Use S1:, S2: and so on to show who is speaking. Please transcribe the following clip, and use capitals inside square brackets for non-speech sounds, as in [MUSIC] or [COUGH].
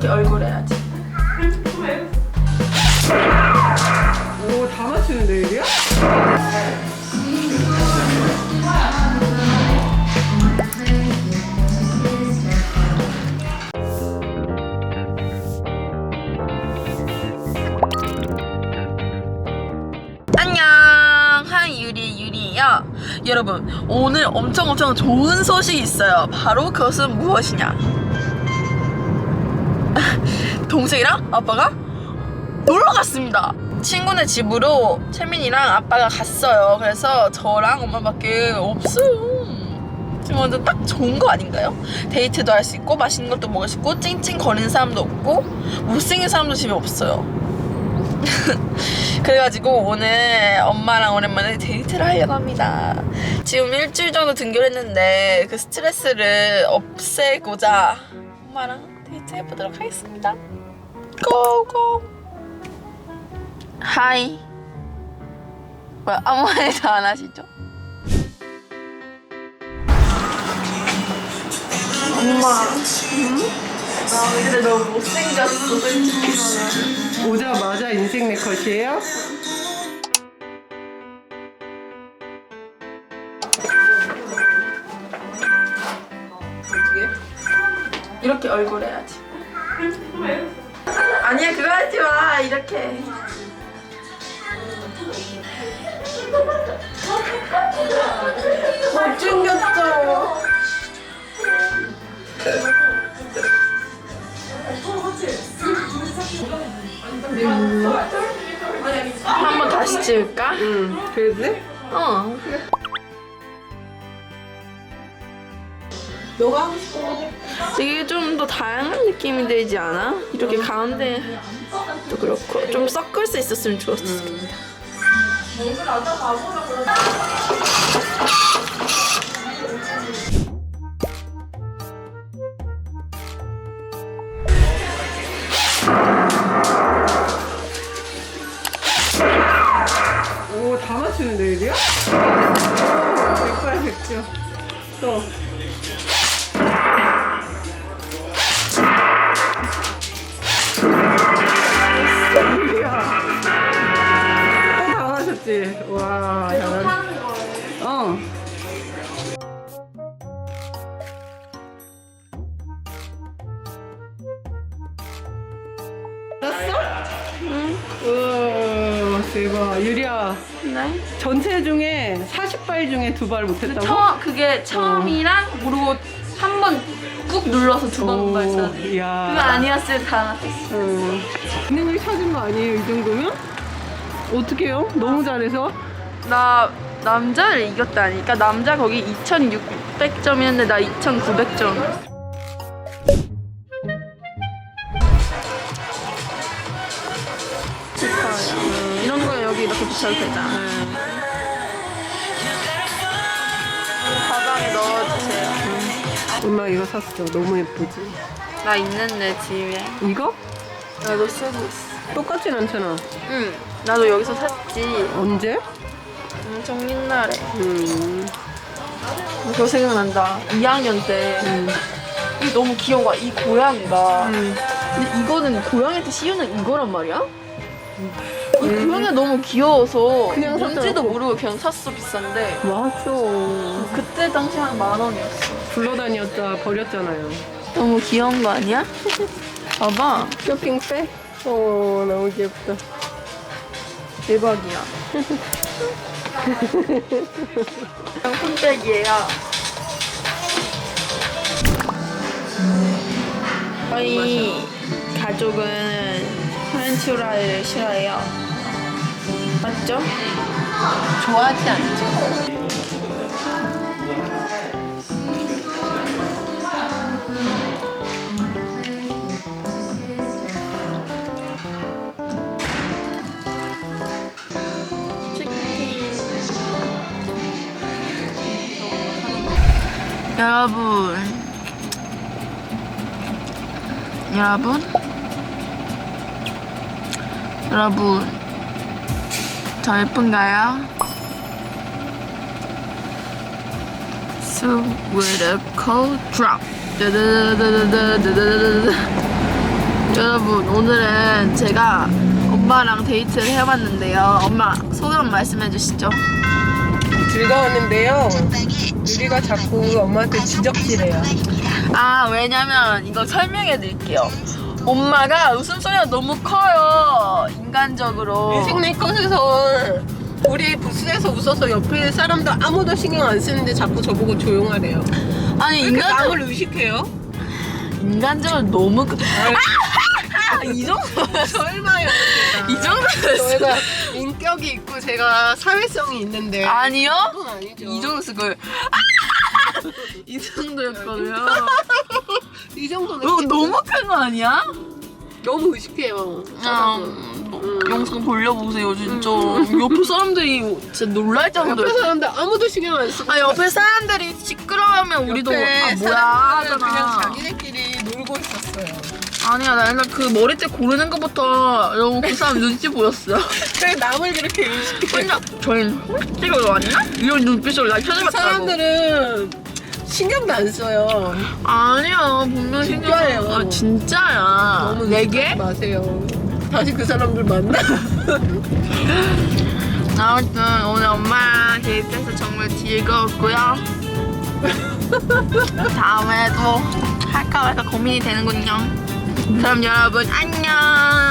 S1: 이렇게 얼굴 해야지.
S2: 오, 다 맞추는데, 이게요?
S1: 안녕 한유리 유리예요 여러분 오늘 엄청 엄청 좋은 소식이 있어요 바로 그것은 무엇이냐 동생이랑 아빠가 놀러 갔습니다 친구네 집으로 채민이랑 아빠가 갔어요 그래서 저랑 엄마밖에 없어요 지금 완전 딱 좋은 거 아닌가요? 데이트도 할 수 있고 맛있는 것도 먹을 수 있고 찡찡 거리는 사람도 없고 못생긴 사람도 집에 없어요 [LAUGHS] 그래가지고 오늘 엄마랑 오랜만에 데이트를 하려고 합니다. 지금 일주일 정도 등교했는데 그 스트레스를 없애고자 엄마랑 데이트 해보도록 하겠습니다. 고고. 하이. 뭐야 아무 말도 안 하시죠? 엄마. 나 근데 너무 못생겼어 솔직히.
S2: 오자마자 인생 네컷이에요?
S1: 어떻게? 이렇게 얼굴 해야지. 아니야 그거 하지 마 이렇게. 못생겼죠. 한번 다시 찍을까?
S2: 응, 그래도 돼?
S1: 어. 너가 하고 싶어. 이게 좀 더 다양한 느낌이 되지 않아? 이렇게 가운데 또 그렇고 좀 섞을 수 있었으면 좋았을 텐데.
S2: 오, 다 맞추는데? 오, 백발 백중. 또. 응. 우와, 대박. 유리야,
S1: 네.
S2: 전체 중에 40발 중에 두 발 못했다고?
S1: 처음 그게 처음이랑 그리고 한 번 꾹 눌러서 두번
S2: 오,
S1: 발사.
S2: 이야.
S1: 그거 아니었을 다.
S2: 응. 본인이 찾은 거 아니에요, 이 정도면? 어떡해요? 너무 잘해서?
S1: 나 남자를 이겼다니까 남자 거기 2,600점이었는데 나 2,900점. 이렇게 붙여도 되잖아. 가방에 넣어주세요.
S2: 엄마 이거 샀어. 너무 예쁘지?
S1: 나 있는데 집에.
S2: 이거?
S1: 나도 쓰고 있어.
S2: 똑같진 않잖아.
S1: 응. 나도 여기서 샀지.
S2: 언제?
S1: 엄청 옛날에.
S2: 음.
S1: 그거 생각난다. 2학년 때. 이게 너무 귀여운 거야. 이 고양이가.
S2: 음.
S1: 근데 이거는 고양이한테 씌우는 이거란 말이야? 이 고양이가 너무 귀여워서
S2: 그냥
S1: 뭔지도. 모르고 그냥 샀어 비싼데
S2: 맞아.
S1: 그때 당시 한 만 원이었어
S2: 굴러다녔다 버렸잖아요.
S1: 너무 귀여운 거 아니야? [LAUGHS] 봐봐
S2: 쇼핑백? 어, 너무 귀엽다.
S1: 대박이야 [LAUGHS] 명품백이에요 저희 가족은 프렌치프라이를 싫어해요 맞죠? 좋아하지 않죠? 여러분 여러분 여러분 저 예쁜가요? So with a cold drop. 여러분 오늘은 제가 엄마랑 데이트를 해봤는데요. 엄마 소감 말씀해 주시죠.
S2: 즐거웠는데요. 유리가 자꾸 엄마한테 지적질해요.
S1: 아 왜냐면 이거 설명해 드릴게요. 엄마가 웃음소리가 너무 커요. 인간적으로.
S2: 컷에서 우리 부스에서 웃어서 옆에 사람들 아무도 신경 안 쓰는데 자꾸 저보고 조용하래요.
S1: 아니
S2: 왜 이렇게
S1: 인간
S2: 남을 의식해요?
S1: 인간적으로 너무 크... 아, 이 정도 [LAUGHS]
S2: 설마요. 제가.
S1: 이 정도였어.
S2: 저희가 인격이 있고 제가 사회성이 있는데
S1: 아니요.
S2: 그건 아니죠.
S1: 이 정도였을 거예요. 이 정도였거든요.
S2: 이 정도는
S1: 이거 너무 큰 거 아니야?
S2: 너무 의식해요.
S1: 아,
S2: 음.
S1: 음, 영상 돌려보세요 진짜 옆에 사람들이 진짜 놀랄
S2: 옆에
S1: 정도였어
S2: 사람들 아무도 신경 안 쓰고
S1: 아 옆에 사람들이 시끄러우면 우리도
S2: 옆에
S1: 아 뭐야
S2: 사람들은 그냥
S1: 하잖아
S2: 자기네끼리 놀고 있었어요.
S1: 아니야 나 옛날 그 머리띠 고르는 것부터 너무 그 사람 눈치 보였어요
S2: 왜 [LAUGHS] 남을 그렇게 의식해?
S1: 혼자 저희는 홀찌가 왔나? 이런 눈빛으로
S2: 날그
S1: 쳐다봤다고
S2: 사람들은 신경도 안 써요.
S1: 아니야 분명 신경
S2: 진짜예요.
S1: 아 진짜야
S2: 너무
S1: 네
S2: 의식하지
S1: 개?
S2: 마세요. 다시 그 사람들 만나. [LAUGHS]
S1: 아무튼 오늘 엄마랑 데이트해서 정말 즐거웠고요 [LAUGHS] 다음에도 할까 말까 고민이 되는군요 그럼 여러분 안녕